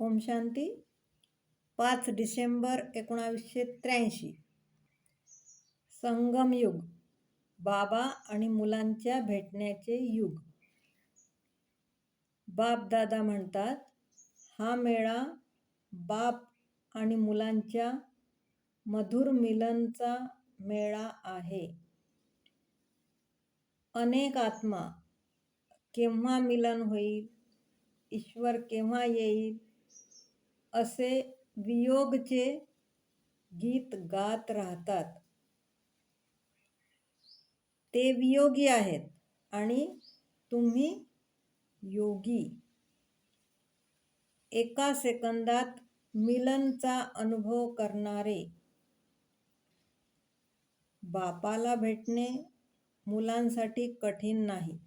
ओम शांती. पाच डिसेंबर एकोणावीसशे त्र्याऐंशी. संगमयुग बाबा आणि मुलांच्या भेटण्याचे युग. बाप दादा म्हणतात हा मेळा बाप आणि मुलांच्या मधुर मिलनचा मेळा आहे. अनेक आत्मा केव्हा मिलन होईल? ईश्वर केव्हा येईल? असे वियोगचे गीत गात राहतात. ते वियोगी आहेत आणि तुम्ही योगी. एका सेकंदात मिलनचा अनुभव करणारे बापाला भेटणे मुलांसाठी कठीण नाही.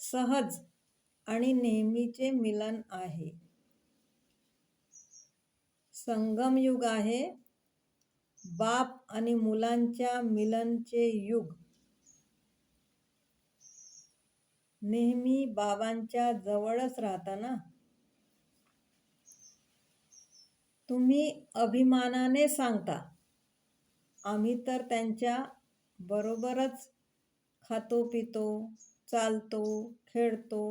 सहज आणि नेहमीचे मिलन आहे. संगमयुग आहे. बाप आणि मुलांच्या मिलनचे युग. नेहमी बाबांच्या जवळच राहता ना? तुम्ही अभिमानाने सांगता आम्ही तर त्यांच्या बरोबरच खातो पितो चालतो खेळतो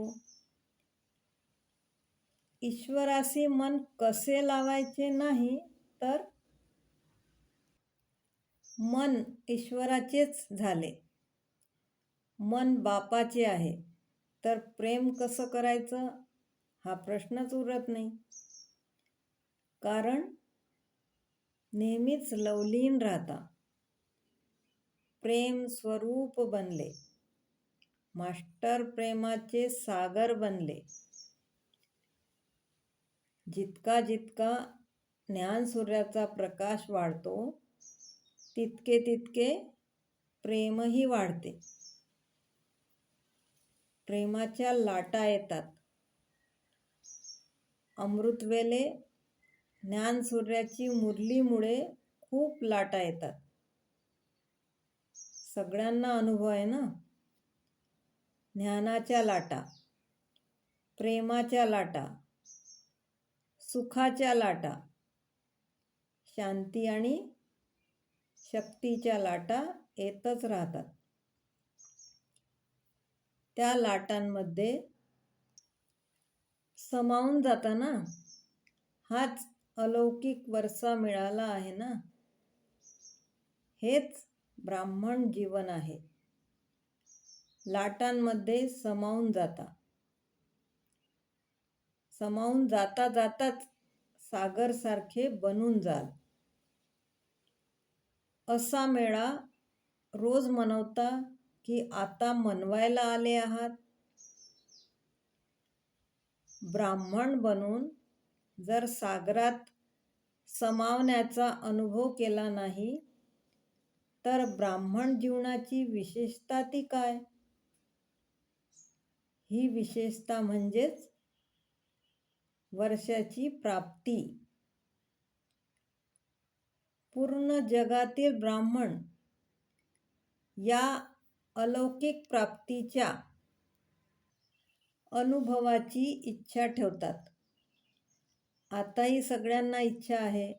ईश्वराशी मन कसे लावायचे नाही तर मन ईश्वराचेच झाले. मन बापाचे आहे. तर प्रेम कसं करायचं? हा प्रश्नच उरत नाही. कारण नेहमीच लवलीन राहता. प्रेम स्वरूप बनले. मास्टर प्रेमाचे सागर बनले. जितका जितका ज्ञानसूर्याचा प्रकाश वाढतो तितके तितके प्रेमही वाढते. प्रेमाच्या लाटा येतात. अमृतवेले ज्ञानसूर्याची मुरलीमुळे खूप लाटा येतात. सगळ्यांना अनुभव आहे ना? ज्ञानाच्या लाटा प्रेमाच्या लाटा. सुखाच्या लाटा शांती आणि शक्तीच्या लाटा येतच राहतात. त्या लाटांमध्ये समावून जाताना हाच अलौकिक वरसा मिळाला आहे ना? हेच ब्राह्मण जीवन आहे. लाटांमध्ये समावून जाता. समावून जाता जाताच सागरसारखे बनून जाल. असा मेळा रोज मनवता की आता मनवायला आले आहात. ब्राह्मण बनून जर सागरात समावण्याचा अनुभव केला नाही तर ब्राह्मण जीवनाची विशेषता ती काय? ही विशेषता म्हणजेच वर्षाची प्राप्ती. पूर्ण जगातील ब्राह्मण या अलौकिक प्राप्तीच्या अनुभवाची इच्छा ठेवतात. आताही सगळ्यांना इच्छा आहे.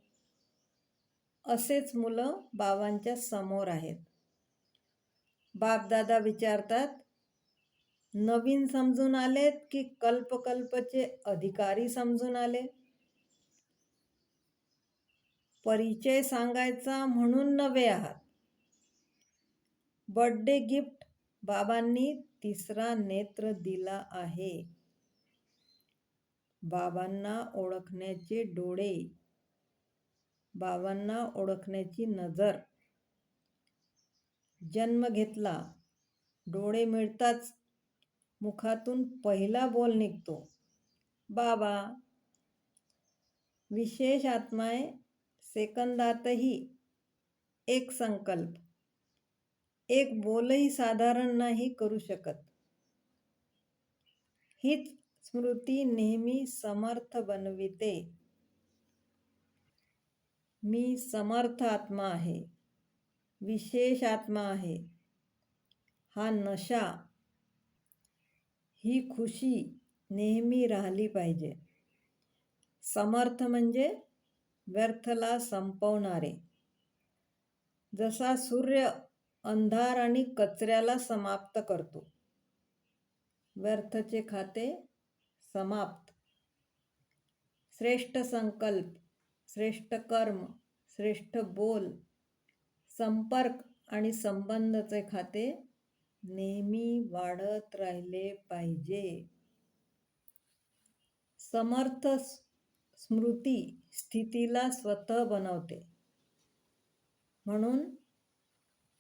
असेच मुलं बाबांच्या समोर आहेत. बापदादा विचारतात नवीन समजून आलेत की कल्पकल्पचे अधिकारी समजून आले? परिचय सांगायचा म्हणून नवे आहात. बर्थडे गिफ्ट बाबांनी तिसरा नेत्र दिला आहे. बाबांना ओळखण्याचे डोळे. बाबांना ओळखण्याची नजर. जन्म घेतला. डोळे मिळताच मुखातून पहिला बोल निघतो. बाबा विशेष आत्माय सेकंदातही एक संकल्प. एक बोलही साधारण नाही करू शकत. हीच स्मृती नेहमी समर्थ बनविते. मी समर्थ आत्मा आहे. विशेष आत्मा आहे. हा नशा ही खुशी नेहमी राहिली पाहिजे. समर्थ म्हणजे व्यर्थला संपवणारे. जसा सूर्य अंधार आणि कचऱ्याला समाप्त करतो. व्यर्थचे खाते समाप्त. श्रेष्ठ संकल्प श्रेष्ठ कर्म श्रेष्ठ बोल संपर्क आणि संबंधचे खाते नेहमी वाढत राहिले पाहिजे. समर्थ स्मृती स्थितीला स्वतः बनवते. म्हणून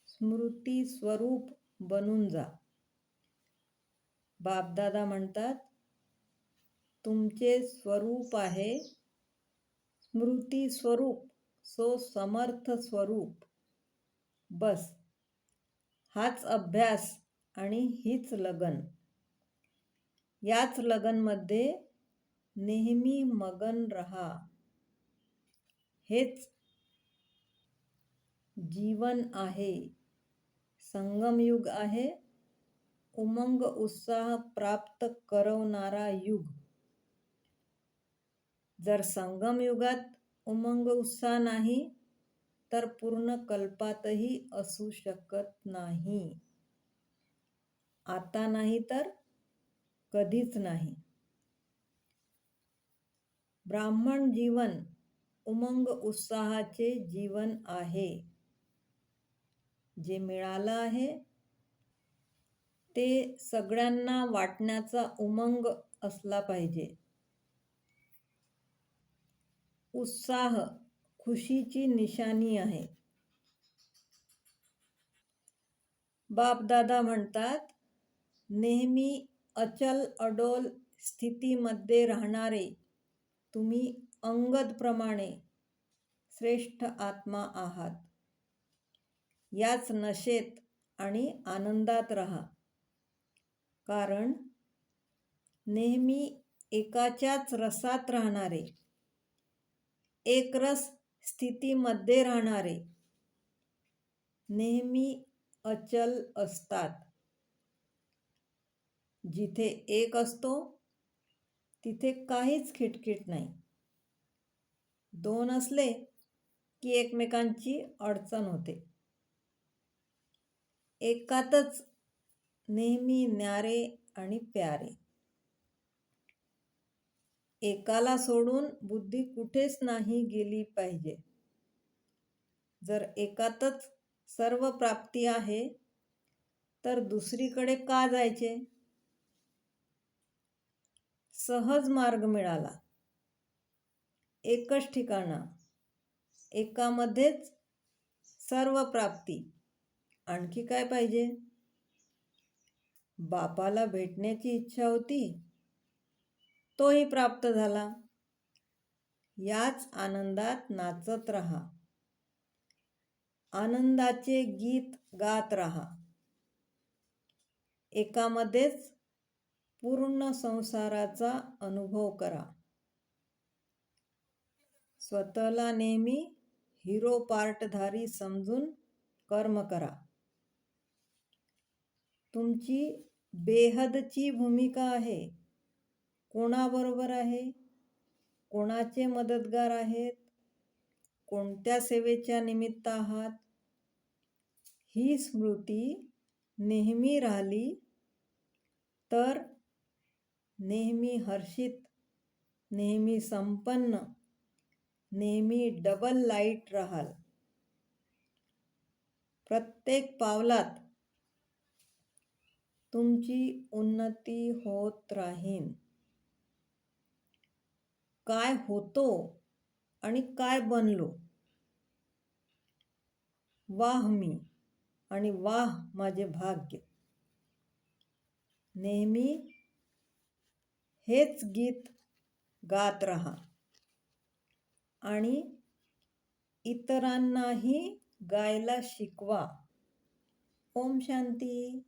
स्मृती स्वरूप बनून जा. बापदादा म्हणतात तुमचे स्वरूप आहे स्मृती स्वरूप सो समर्थ स्वरूप. बस. हाच अभ्यास आणि हीच लगन. याच लगनमध्ये नेहमी मगन रहा. हेच जीवन आहे. संगमयुग आहे. उमंग उत्साह प्राप्त करवणारा युग. जर संगमयुगात उमंग उत्साह नाही तर पूर्ण कल्पातही असू शकत नाही. आता नाही तर कधीच नाही. ब्राह्मण जीवन उमंग उत्साहाचे जीवन आहे. जे मिळालं आहे ते सगळ्यांना वाटण्याचा उमंग असला पाहिजे. उत्साह खुशीची निशाणी आहे. बापदादा म्हणतात नेहमी अचल अडोल स्थितीमध्ये राहणारे तुम्ही अंगदप्रमाणे श्रेष्ठ आत्मा आहात. याच नशेत आणि आनंदात राहा. कारण नेहमी एकाच्याच रसात राहणारे एकरस स्थितीमध्ये राहणारे नेहमी अचल असतात. जिथे एक असतो तिथे काहीच खिटखिट नाही. दोन असले की एकमेकांची अडचण होते. एकातच नेहमी न्यारे आणि प्यारे. एकाला सोडून बुद्धी कुठेच नाही गेली पाहिजे. जर एकातच सर्व प्राप्ती आहे तर दुसरीकडे का जायचे? सहज मार्ग मिळाला. एकच ठिकाणा एकामध्येच सर्व प्राप्ती. आणखी काय पाहिजे? बापाला भेटण्याची इच्छा होती तोही प्राप्त झाला. याच आनंदात नाचत रहा. आनंदाचे गीत गात रहा. एकामध्येच पूर्ण संसाराचा अनुभव करा. स्वतःला नेहमी हिरो पार्टधारी समजून कर्म करा. तुमची बेहदची भूमिका आहे. कोणाबरोबर आहे? कोणाचे मदतगार आहेत? कोणत्या सेवेच्या निमित्त आहात? ही स्मृती नेहमी राहिली तर नेहमी हर्षित नेहमी संपन्न नेहमी डबल लाइट राहाल. प्रत्येक पावलात तुमची उन्नती होत राहीन. काय होतो आणि काय बनलो? वाह मी आणि वाह माझे भाग्य. नेहमी हेच गीत गात राहा आणि इतरांनाही गायला शिकवा. ओम शांती.